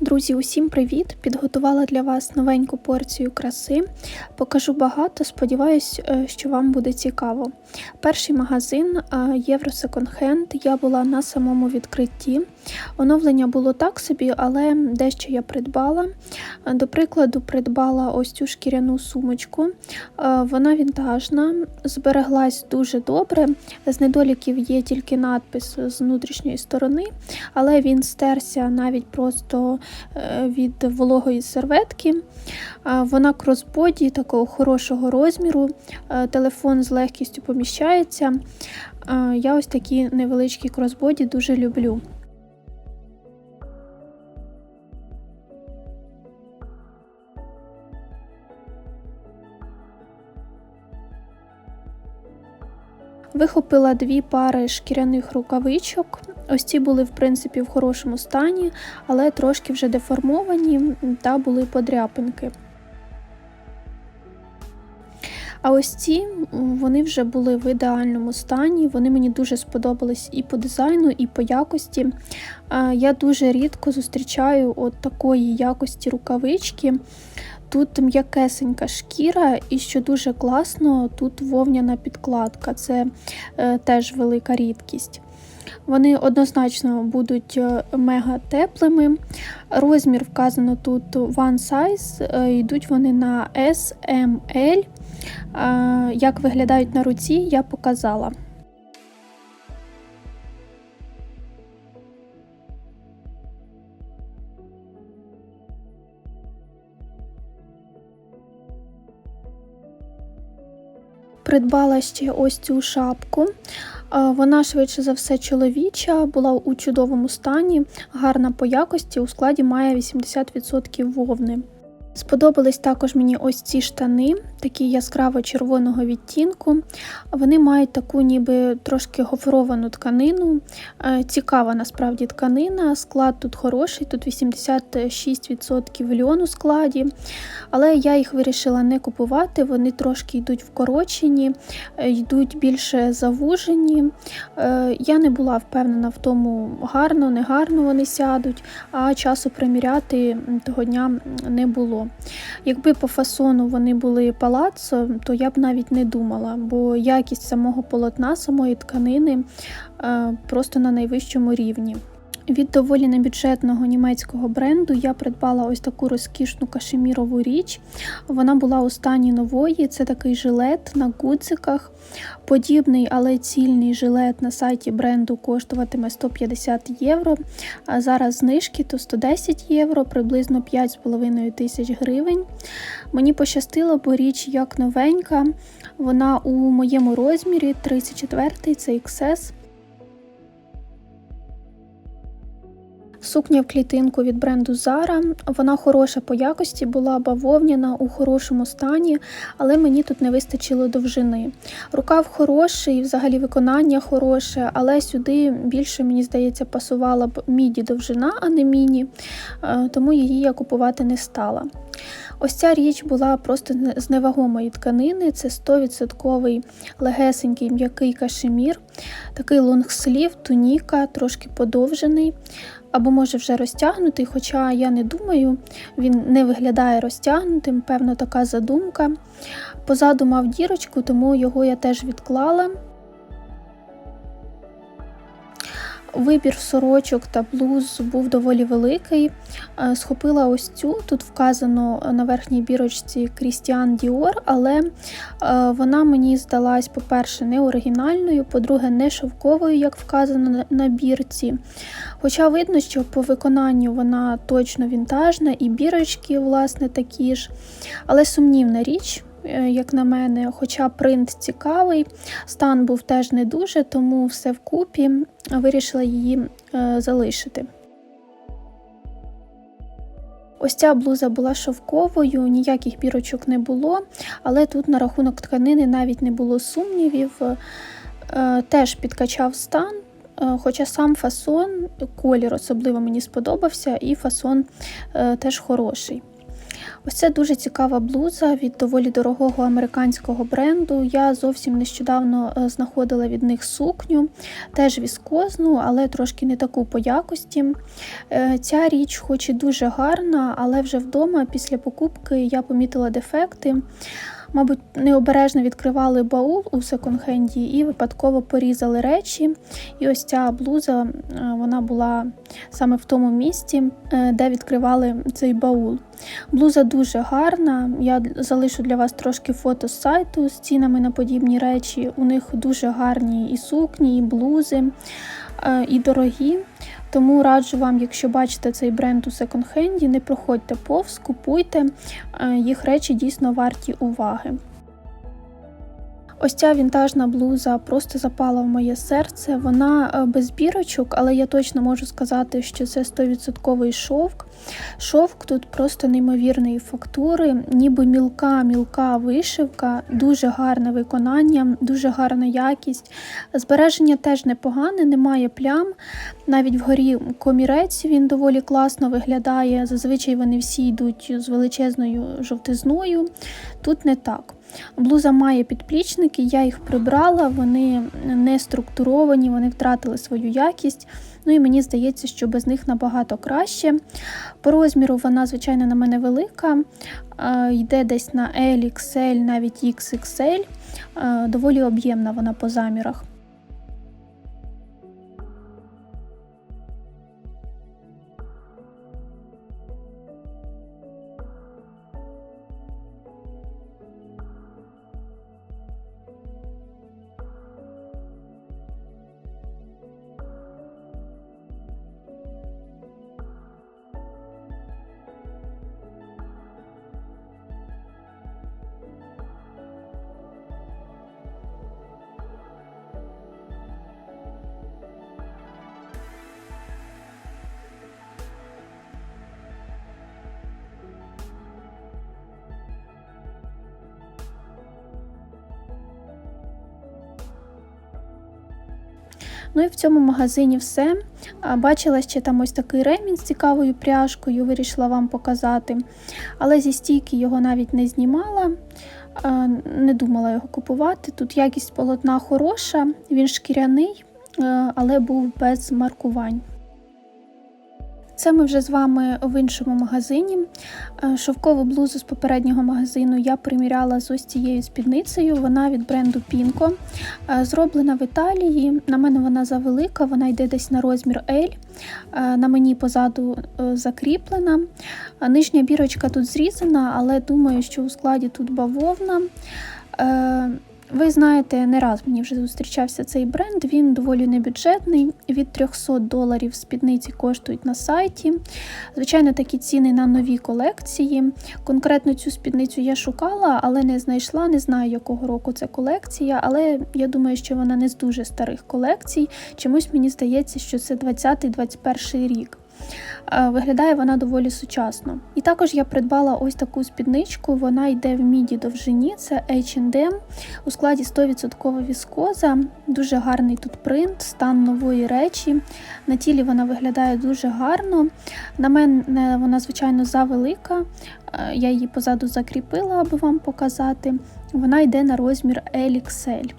Друзі, усім привіт! Підготувала для вас новеньку порцію краси. Покажу багато, сподіваюсь, е, що вам буде цікаво. Перший магазин е, Євро Секонд-Хенд, Я була на самому відкритті. Оновлення було так собі, але дещо я придбала. Е, до прикладу, придбала ось цю шкіряну сумочку. Вона вінтажна, збереглась дуже добре. З недоліків є тільки надпис з внутрішньої сторони, але він стерся навіть просто Е, від вологої серветки. Вона кросбоді такого хорошого розміру, е, телефон з легкістю поміщається. Я ось такі невеличкі кросбоді дуже люблю. Вихопила дві пари шкіряних рукавичок. Ось ці були, в принципі, в хорошому стані, але трошки вже деформовані та були подряпинки. А ось ці вони вже були в ідеальному стані, вони мені дуже сподобались і по дизайну, і по якості. Я дуже рідко зустрічаю от такої якості рукавички. Тут м'якесенька шкіра, і що дуже класно, тут вовняна підкладка, це е, теж велика рідкість. Вони однозначно будуть е, мега теплими. Розмір вказано тут one size, е, йдуть вони на S, M, L. Е, як виглядають на руці, я показала. Придбала ще ось цю шапку. Вона швидше за все чоловіча, була у чудовому стані, гарна по якості, у складі має 80% вовни. Сподобались також мені ось ці штани, такі яскраво-червоного відтінку. Вони мають таку ніби трошки гофровану тканину. Е, цікава насправді тканина. Склад тут хороший, тут 86% льону у складі. Але я їх вирішила не купувати, вони трошки йдуть вкорочені, е, йдуть більше завужені. Е, я не була впевнена в тому, гарно, не гарно вони сядуть, а часу приміряти того дня не було. Якби по фасону вони були палацо, то я б навіть не думала, бо якість самого полотна, самої тканини е, просто на найвищому рівні. Від доволі небюджетного німецького бренду я придбала ось таку розкішну кашемірову річ. Вона була у стані нової. Це такий жилет на гудзиках. Подібний, але цільний жилет на сайті бренду коштуватиме 150 євро. А зараз знижки то 110 євро, приблизно 5,5 тисяч гривень. Мені пощастило, бо річ як новенька. Вона у моєму розмірі 34 це XS. Сукня в клітинку від бренду Zara. Вона хороша по якості, була бавовняна у хорошому стані, але мені тут не вистачило довжини. Рукав хороший, взагалі виконання хороше, але сюди більше, мені здається, пасувала б міді довжина, а не міні, е, тому її я купувати не стала. Ось ця річ була просто з невагомої тканини. Це 100% легесенький м'який кашемір, такий лонгслів, туніка, трошки подовжений або може вже розтягнутий, хоча я не думаю, він не виглядає розтягнутим, певно, така задумка. Позаду мав дірочку, тому його я теж відклала. Вибір сорочок та блуз був доволі великий. Е, схопила ось цю, тут вказано на верхній бірочці Крістіан Діор, але е, вона мені здалась, по-перше, не оригінальною, по-друге, не шовковою, як вказано на бірці. Хоча видно, що по виконанню вона точно вінтажна, і бірочки, власне, такі ж, але сумнівна річ. Е, як на мене, хоча принт цікавий, стан був теж не дуже, тому все вкупі вирішила її е, залишити. Ось ця блуза була шовковою, ніяких бірочок не було, але тут на рахунок тканини навіть не було сумнівів, е, теж підкачав стан. Хоча сам фасон, колір особливо мені сподобався, і фасон теж хороший. Ось це дуже цікава блуза від доволі дорогого американського бренду. Я зовсім нещодавно е, знаходила від них сукню, теж віскозну, але трошки не таку по якості. Е, ця річ, хоч і дуже гарна, але вже вдома після покупки я помітила дефекти. Мабуть, необережно відкривали баул у секонд-хенді і випадково порізали речі. І ось ця блуза е, вона була саме в тому місці, де відкривали цей баул. Блуза дуже гарна. Я залишу для вас трошки фото з сайту з цінами на подібні речі. У них дуже гарні і сукні, і блузи, е, і дорогі. Тому раджу вам, якщо бачите цей бренд у секонд-хенді, не проходьте повз, купуйте, е, їх речі дійсно варті уваги. Ось ця вінтажна блуза просто запала в моє серце. Вона е, без бірочок, але я точно можу сказати, що це 100% шовк. Шовк тут просто неймовірної фактури, ніби мілка-мілка вишивка, дуже гарне виконання, дуже гарна якість. Збереження теж непогане, немає плям. Навіть вгорі комірець він доволі класно виглядає. Зазвичай вони всі йдуть з величезною жовтизною. Тут не так. Блуза має підплічники, я їх прибрала, вони не структуровані, вони втратили свою якість. Ну і мені здається, що без них набагато краще. По розміру вона, звичайно, на мене велика, йде десь на L, XL, навіть XXL, доволі об'ємна вона по замірах. Цьому магазині все. Бачила ще там ось такий ремінь з цікавою пряжкою, вирішила вам показати. Але зі стійки його навіть не знімала, не думала його купувати. Тут якість полотна хороша, він шкіряний, але був без маркувань. Це ми вже з вами в іншому магазині. Е, шовкову блузу з попереднього магазину я приміряла з ось цією спідницею. Вона від бренду Pinko. Е, зроблена в Італії. На мене вона завелика, вона йде десь на розмір L. Е, на мені позаду закріплена. Нижня бірочка тут зрізана, але думаю, що у складі тут бавовна. Ви знаєте, не раз мені вже зустрічався цей бренд, він доволі небюджетний. Від 300 доларів спідниці коштують на сайті. Звичайно, такі ціни на нові колекції. Конкретно цю спідницю я шукала, але не знайшла. Не знаю, якого року це колекція, але я думаю, що вона не з дуже старих колекцій. Чомусь мені здається, що це 20-21 рік. Е, виглядає вона доволі сучасно. І також я придбала ось таку спідничку, вона йде в міді довжині, це H&M, у складі 100% віскоза, дуже гарний тут принт, стан нової речі. На тілі вона виглядає дуже гарно. На мене вона, звичайно, завелика. Е, я її позаду закріпила, аби вам показати. Вона йде на розмір LXL.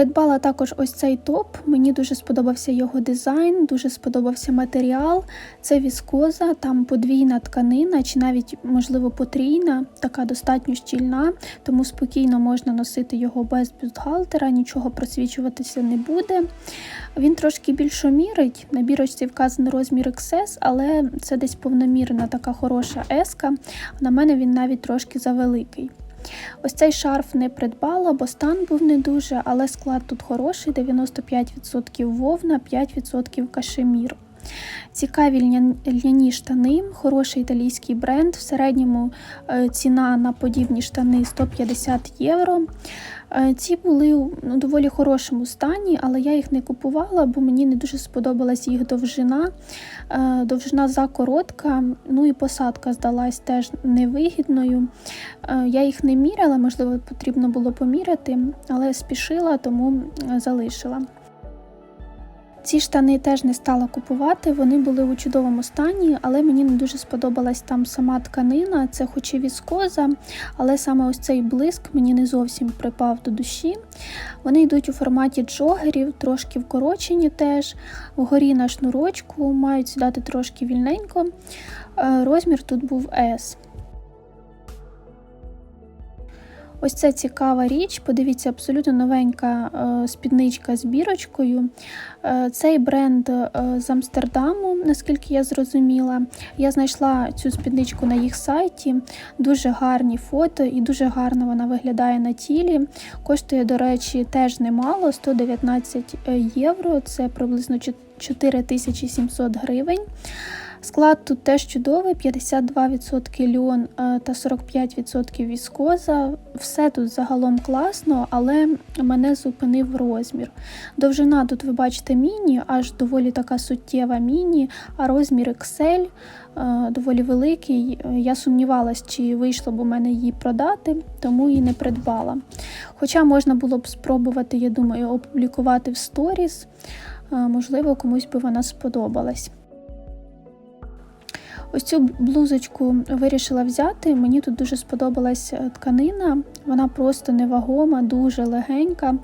Придбала також ось цей топ. Мені дуже сподобався його дизайн, дуже сподобався матеріал. Це віскоза, там подвійна тканина, чи навіть, можливо, потрійна, така достатньо щільна, тому спокійно можна носити його без бюстгальтера, нічого просвічуватися не буде. Він трошки більшомірить. На бірочці вказаний розмір XS, але це десь повномірна така хороша еска. На мене він навіть трошки завеликий. Ось цей шарф не придбала, бо стан був не дуже, але склад тут хороший: 95% вовна, 5% кашемір. Цікаві льня- льняні штани, хороший італійський бренд. В середньому е, ціна на подібні штани 150 євро. Е, Ці були у ну, доволі хорошому стані, але я їх не купувала, бо мені не дуже сподобалась їх довжина. Е, Довжина закоротка, ну і посадка здалась теж невигідною. Е, Я їх не міряла, можливо, потрібно було поміряти, але спішила, тому залишила. Ці штани теж не стала купувати, вони були у чудовому стані, але мені не дуже сподобалась там сама тканина. Це хоч і віскоза, але саме ось цей блиск мені не зовсім припав до душі. Вони йдуть у форматі джогерів, трошки вкорочені теж, вгорі на шнурочку, мають сідати трошки вільненько. Е, Розмір тут був S. Ось це цікава річ. Подивіться, абсолютно новенька е, спідничка з бірочкою. Е, цей бренд е, з Амстердаму, наскільки я зрозуміла. Я знайшла цю спідничку на їх сайті. Дуже гарні фото і дуже гарно вона виглядає на тілі. Коштує, до речі, теж немало 119 євро. Це приблизно 4700 гривень. Склад тут теж чудовий: 52% льон е, та 45% віскоза. Все тут загалом класно, але мене зупинив розмір. Довжина тут ви бачите міні, аж доволі така суттєва міні, а розмір XL е, доволі великий. Я сумнівалась, чи вийшло б у мене її продати, тому її не придбала. Хоча можна було б спробувати, я думаю, опублікувати в сторіс, Е, можливо, комусь би вона сподобалась. Ось цю блузочку вирішила взяти. Мені тут дуже сподобалась е, тканина, вона просто невагома, дуже легенька.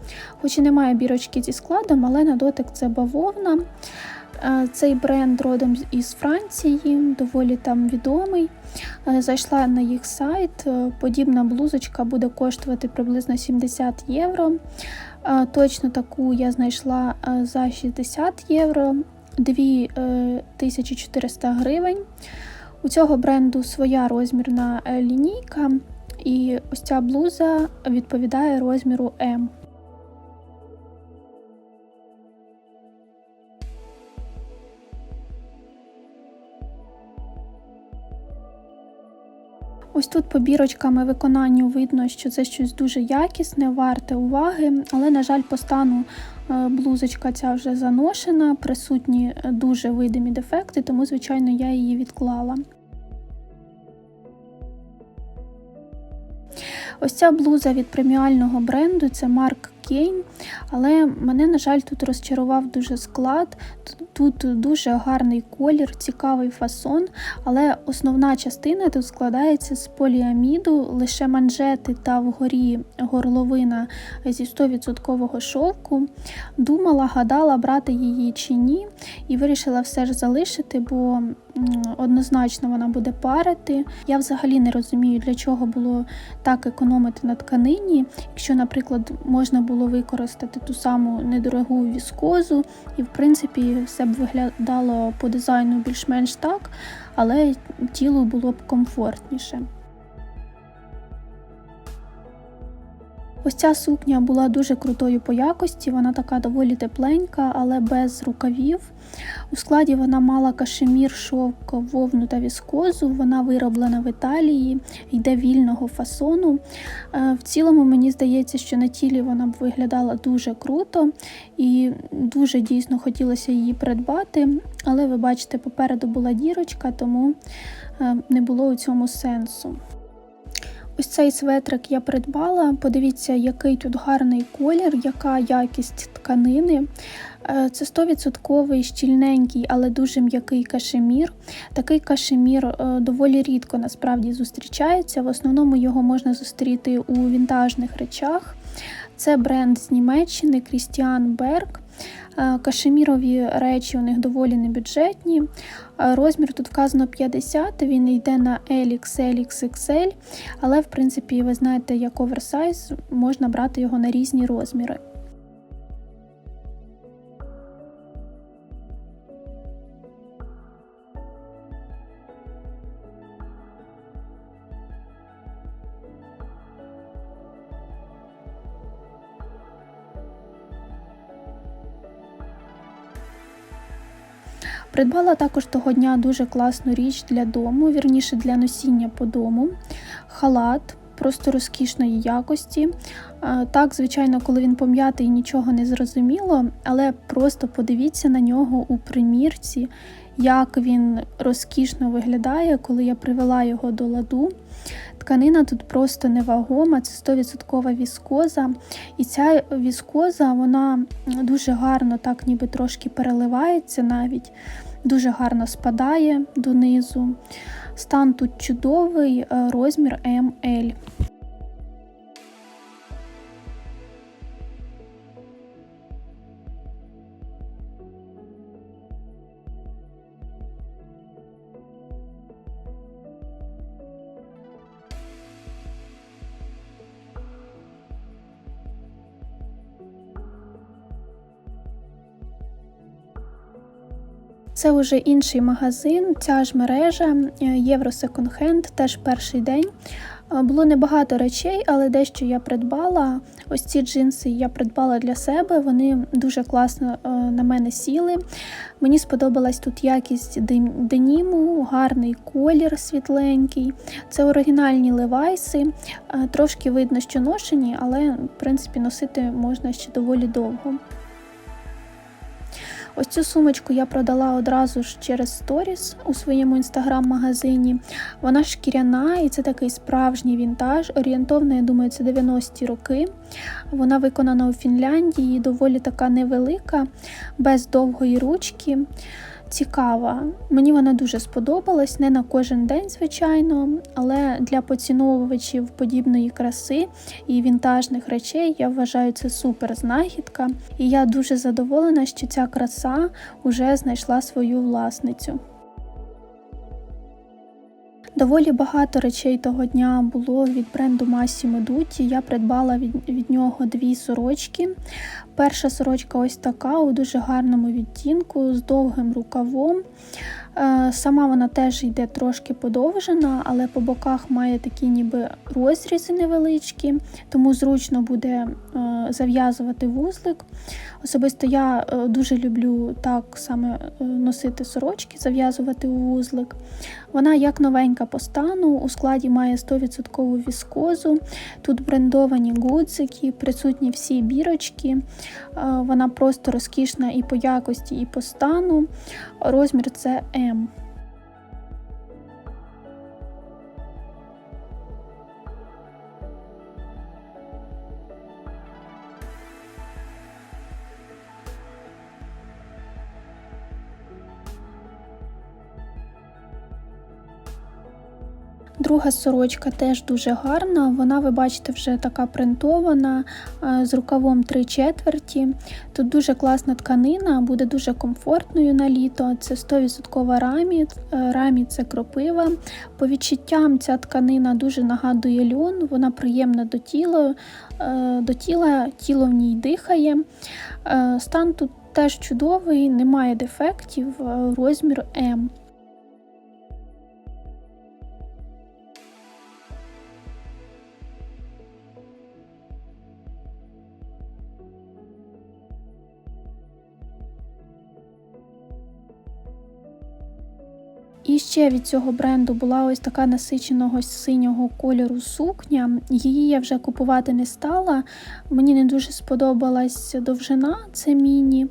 Хоч і немає бірочки зі складом, але на дотик це бавовна. Е, Цей бренд родом із Франції, доволі там відомий. Е, Зайшла на їх сайт. Подібна блузочка буде коштувати приблизно 70 євро. Точно таку я знайшла за 60 євро. 2400 гривень. У цього бренду своя розмірна е, лінійка, і ось ця блуза відповідає розміру М. Ось тут по бірочкам виконанню видно, що це щось дуже якісне, варте уваги, але, на жаль, по стану е, блузочка ця вже заношена, присутні е, дуже видимі дефекти, тому, звичайно, я її відклала. Ось ця блуза від преміального бренду це Марк Кейн, але мене, на жаль, тут розчарував дуже склад. Тут дуже гарний колір, цікавий фасон, але основна частина тут складається з поліаміду, лише манжети та вгорі горловина зі 100% шовку. Думала, гадала, брати її чи ні, і вирішила все ж залишити, бо однозначно вона буде парити. Я взагалі не розумію, для чого було так економити на тканині, якщо, наприклад, можна було використати ту саму недорогу віскозу, і в принципі все б виглядало по дизайну більш-менш так, але тілу було б комфортніше. Ось ця сукня була дуже крутою по якості, вона така доволі тепленька, але без рукавів. У складі вона мала кашемір, шовк, вовну та віскозу. Вона вироблена в Італії, йде вільного фасону. В цілому, мені здається, що на тілі вона б виглядала дуже круто і дуже дійсно хотілося її придбати. Але ви бачите, попереду була дірочка, тому не було у цьому сенсу. Ось цей светрик я придбала. Подивіться, який тут гарний колір, яка якість тканини. Це 100% щільненький, але дуже м'який кашемір. Такий кашемір доволі рідко насправді зустрічається. В основному його можна зустріти у вінтажних речах. Це бренд з Німеччини Christian Berg. Кашемірові речі у них доволі небюджетні. Розмір тут вказано 50, він йде на LXL, XXL, але, в принципі, ви знаєте, як оверсайз, можна брати його на різні розміри. Придбала також того дня дуже класну річ для дому, вірніше для носіння по дому, халат. Просто розкішної якості. Так, звичайно, коли він пом'ятий, нічого не зрозуміло, але просто подивіться на нього у примірці, як він розкішно виглядає, коли я привела його до ладу. Тканина тут просто невагома, це 100% віскоза. І ця віскоза вона дуже гарно, так ніби трошки переливається навіть, дуже гарно спадає донизу. Стан тут чудовий, е, розмір МЛ. Це вже інший магазин, ця ж мережа Євро Second Hand, теж перший день. Було небагато речей, але дещо я придбала. Ось ці джинси я придбала для себе, вони дуже класно на мене сіли. Мені сподобалась тут якість деніму, гарний колір світленький. Це оригінальні левайси. Трошки видно, що ношені, але в принципі носити можна ще доволі довго. Ось цю сумочку я продала одразу ж через сторіс у своєму інстаграм-магазині. Вона шкіряна і це такий справжній вінтаж. Орієнтовно, я думаю, це 90-ті роки. Вона виконана у Фінляндії, доволі така невелика, без довгої ручки цікава. Мені вона дуже сподобалась, не на кожен день, звичайно, але для поціновувачів подібної краси і вінтажних речей я вважаю це супер знахідка. І я дуже задоволена, що ця краса вже знайшла свою власницю. Доволі багато речей того дня було від бренду Massimo Dutti. Я придбала від, від нього дві сорочки. Перша сорочка ось така у дуже гарному відтінку з довгим рукавом. Е, сама вона теж йде трошки подовжена, але по боках має такі ніби розрізи невеличкі, тому зручно буде е, зав'язувати вузлик. Особисто я е, дуже люблю так саме носити сорочки, зав'язувати у вузлик. Вона як новенька по стану, у складі має 100% віскозу. Тут брендовані гудзики, присутні всі бірочки. Вона просто розкішна і по якості, і по стану. Розмір це М. Друга сорочка теж дуже гарна. Вона, ви бачите, вже така принтована з рукавом 3 четверті. Тут дуже класна тканина, буде дуже комфортною на літо. Це 100% рамі, е, рамі це кропива. По відчуттям ця тканина дуже нагадує льон, вона приємна до тіла, е, до тіла, тіло в ній дихає. Е, стан тут теж чудовий, немає дефектів, розмір М. І ще від цього бренду була ось така насиченого синього кольору сукня. Її я вже купувати не стала. Мені не дуже сподобалась довжина, це міні,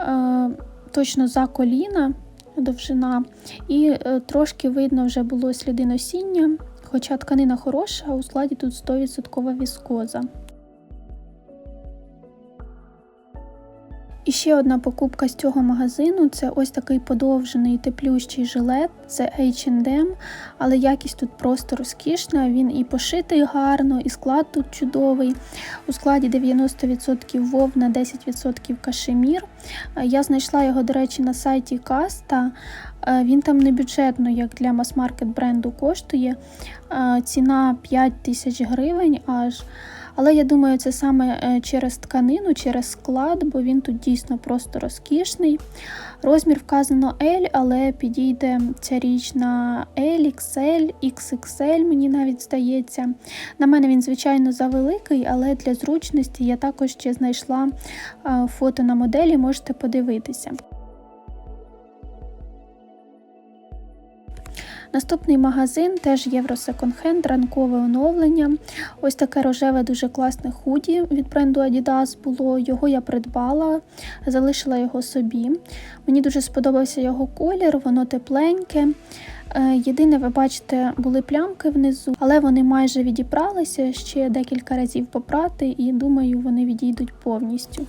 е, точно за коліна довжина. І е, трошки видно вже було сліди носіння, хоча тканина хороша, а у складі тут 100% віскоза. І ще одна покупка з цього магазину це ось такий подовжений теплющий жилет, це H&M, але якість тут просто розкішна, він і пошитий гарно, і склад тут чудовий. У складі 90% вовна, 10% кашемір. Я знайшла його, до речі, на сайті Каста. Він там не бюджетно, як для мас-маркет бренду коштує. Ціна 5 тисяч гривень аж. Але я думаю, це саме е, через тканину, через склад, бо він тут дійсно просто розкішний. Розмір вказано L, але підійде ця річ на L, XL, XXL, мені навіть здається. На мене він, звичайно, завеликий, але для зручності я також ще знайшла е, фото на моделі, можете подивитися. Наступний магазин теж Євро Секонд-хенд, ранкове оновлення. Ось таке рожеве дуже класне худі від бренду Adidas було. Його я придбала, залишила його собі. Мені дуже сподобався його колір, воно тепленьке. Е, Єдине, ви бачите, були плямки внизу, але вони майже відібралися ще декілька разів попрати, і думаю, вони відійдуть повністю.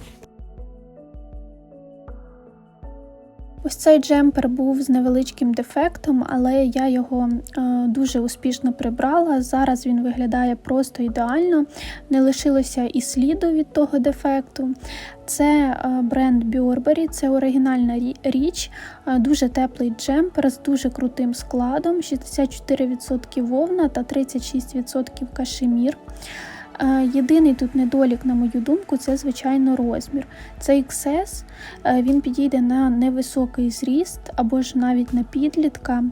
Ось цей джемпер був з невеличким дефектом, але я його е, дуже успішно прибрала. Зараз він виглядає просто ідеально, не лишилося і сліду від того дефекту. Це е, бренд Burberry, це оригінальна річ, е, дуже теплий джемпер з дуже крутим складом: 64% вовна та 36% кашемір. Е, Єдиний тут недолік, на мою думку, це звичайно розмір. Це XS, е, він підійде на невисокий зріст або ж навіть на підлітка.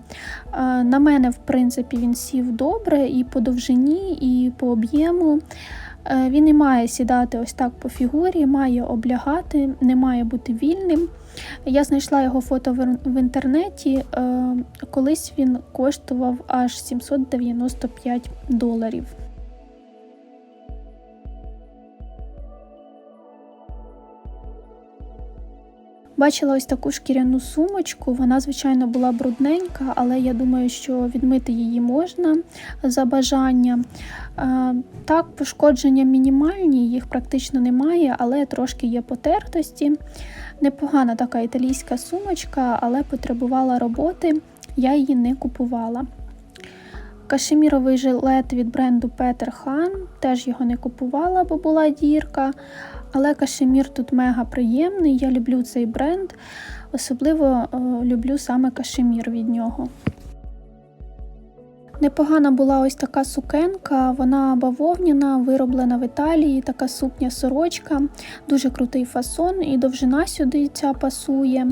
Е, На мене, в принципі, він сів добре і по довжині, і по об'єму. Він не має сідати ось так по фігурі, має облягати, не має бути вільним. Я знайшла його фото в інтернеті. Колись він коштував аж 795 доларів. Бачила ось таку шкіряну сумочку. Вона, звичайно, була брудненька, але я думаю, що відмити її можна за бажання. Е, Так, пошкодження мінімальні, їх практично немає, але трошки є потертості. Непогана така італійська сумочка, але потребувала роботи. Я її не купувала. Кашеміровий жилет від бренду Peter Han, теж його не купувала, бо була дірка. Але кашемір тут мега приємний. Я люблю цей бренд. Особливо е, люблю саме кашемір від нього. Непогана була ось така сукенка, вона бавовняна, вироблена в Італії, така сукня сорочка, дуже крутий фасон, і довжина сюди ця пасує,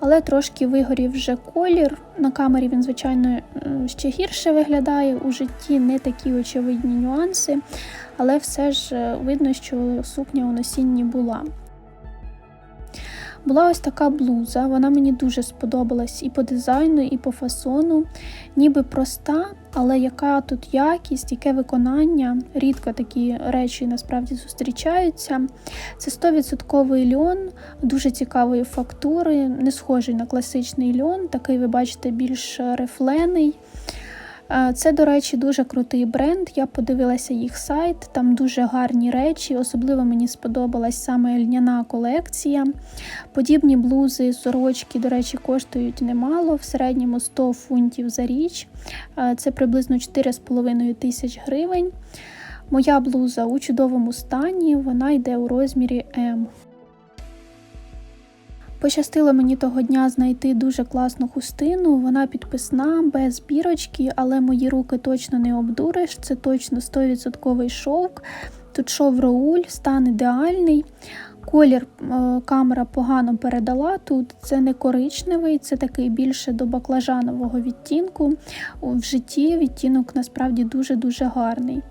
але трошки вигорів вже колір. На камері він, звичайно, е, ще гірше виглядає, у житті не такі очевидні нюанси, але все ж е, видно, що сукня у носінні була. Була ось така блуза, вона мені дуже сподобалась і по дизайну, і по фасону. Ніби проста, але яка тут якість, яке виконання. Рідко такі речі насправді зустрічаються. Це 100% льон, дуже цікавої фактури, не схожий на класичний льон, такий, ви бачите, більш рифлений. Е, Це, до речі, дуже крутий бренд. Я подивилася їх сайт, там дуже гарні речі. Особливо мені сподобалась саме льняна колекція. Подібні блузи, сорочки, до речі, коштують немало, в середньому 100 фунтів за річ. Е, Це приблизно 4,5 тисяч гривень. Моя блуза у чудовому стані, вона йде у розмірі М. Пощастило мені того дня знайти дуже класну хустину. Вона підписна, без бірочки, але мої руки точно не обдуриш. Це точно 100% шовк. Тут шов роуль, стан ідеальний. Колір е, камера погано передала. Тут це не коричневий, це такий більше до баклажанового відтінку. В житті відтінок насправді дуже-дуже гарний.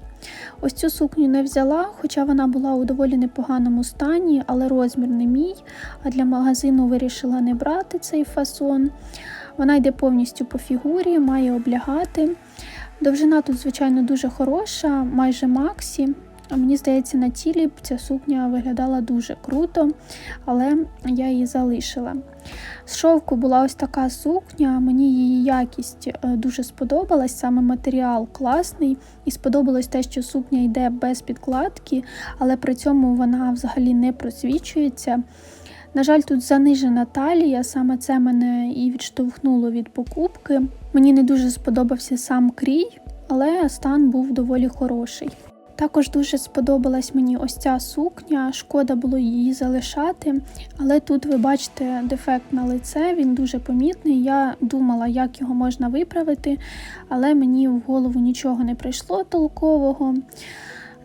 Ось цю сукню не взяла, хоча вона була у доволі непоганому стані, але розмір не мій. А для магазину вирішила не брати цей фасон. Вона йде повністю по фігурі, має облягати. Довжина тут, звичайно, дуже хороша, майже максі. Мені здається, на тілі ця сукня виглядала дуже круто, але я її залишила. З шовку була ось така сукня, мені її якість е, дуже сподобалась, саме матеріал класний, і сподобалось те, що сукня йде без підкладки, але при цьому вона взагалі не просвічується. На жаль, тут занижена талія, саме це мене і відштовхнуло від покупки. Мені не дуже сподобався сам крій, але стан був доволі хороший. Також дуже сподобалась мені ось ця сукня, шкода було її залишати, але тут ви бачите дефект на лице, він дуже помітний. Я думала, як його можна виправити, але мені в голову нічого не прийшло толкового.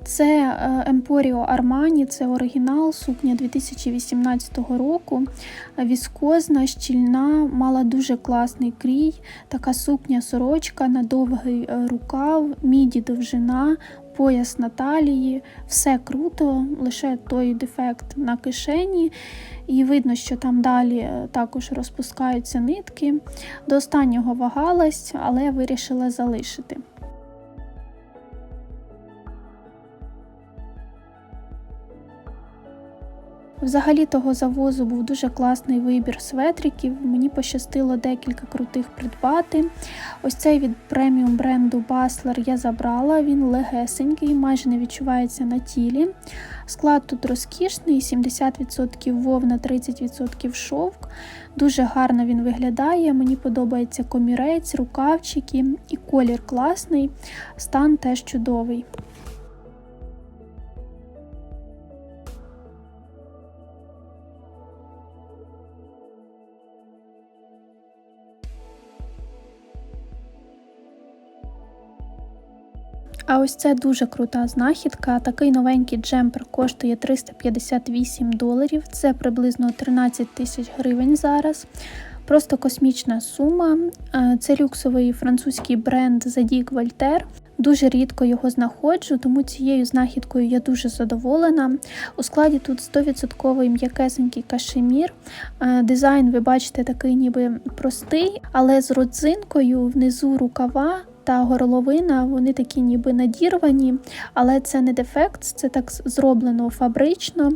Це е, Emporio Armani, це оригінал, сукня 2018 року. Віскозна, щільна, мала дуже класний крій. Така сукня сорочка на довгий е, рукав, міді довжина, пояс на талії, все круто, лише той дефект на кишені. І видно, що там далі е, також розпускаються нитки. До останнього вагалась, але вирішила залишити. Взагалі того завозу був дуже класний вибір светриків. Мені пощастило декілька крутих придбати. Ось цей від преміум бренду Баслер я забрала, він легесенький, майже не відчувається на тілі. Склад тут розкішний, 70% вовна, 30% шовк. Дуже гарно він виглядає. Мені подобається комірець, рукавчики і колір класний, стан теж чудовий. А ось це дуже крута знахідка. Такий новенький джемпер коштує 358 доларів, це приблизно 13 тисяч гривень зараз. Просто космічна сума. Е, це люксовий французький бренд Zadig Voltaire. Дуже рідко його знаходжу, тому цією знахідкою я дуже задоволена. У складі тут 100% м'якесенький кашемір. Е, дизайн, ви бачите, такий ніби простий, але з родзинкою внизу рукава та горловина, вони такі ніби надірвані, але це не дефект, це так зроблено фабрично,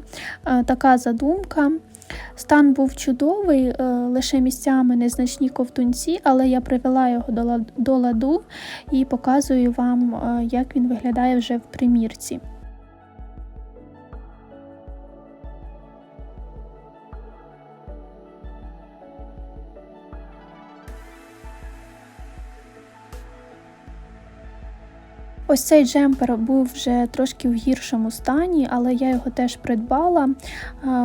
е, така задумка. Стан був чудовий, е, лише місцями незначні ковтунці, але я привела його до ладу і показую вам, е, як він виглядає вже в примірці. Ось цей джемпер був вже трошки в гіршому стані, але я його теж придбала,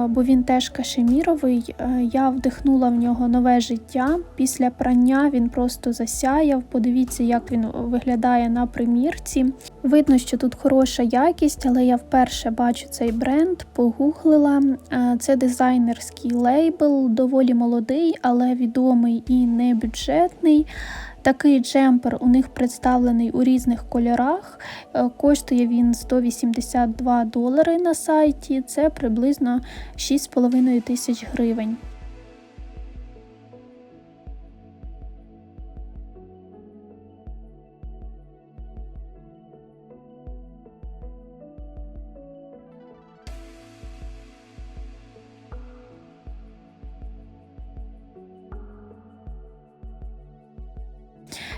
бо він теж кашеміровий. Я вдихнула в нього нове життя. Після прання він просто засяяв. Подивіться, як він виглядає на примірці. Видно, що тут хороша якість, але я вперше бачу цей бренд, погуглила. Це дизайнерський лейбл, доволі молодий, але відомий і не бюджетний. Такий джемпер у них представлений у різних кольорах. Е, коштує він 182 долари на сайті, це приблизно 6,5 тисяч гривень.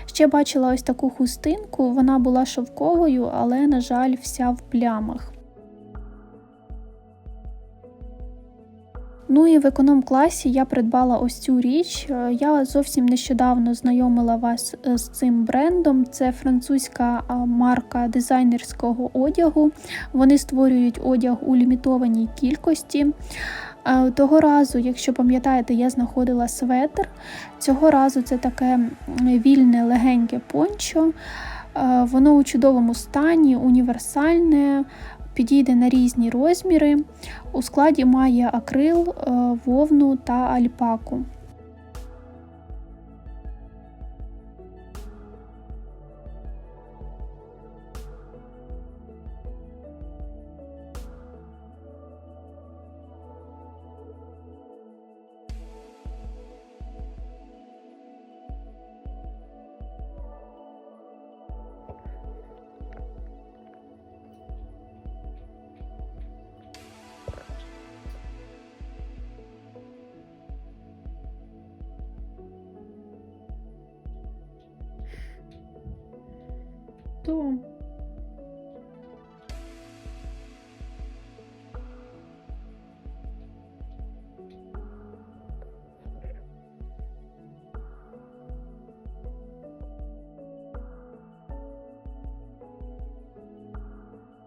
Ще бачила ось таку хустинку, вона була шовковою, але, на жаль, вся в плямах. Ну і в економ-класі я придбала ось цю річ. Я зовсім нещодавно знайомила вас е, з цим брендом. Це французька марка дизайнерського одягу. Вони створюють одяг у лімітованій кількості. Того разу, якщо пам'ятаєте, я знаходила светр. Цього разу це таке вільне легеньке пончо. Воно у чудовому стані, універсальне, підійде на різні розміри. У складі має акрил, вовну та альпаку.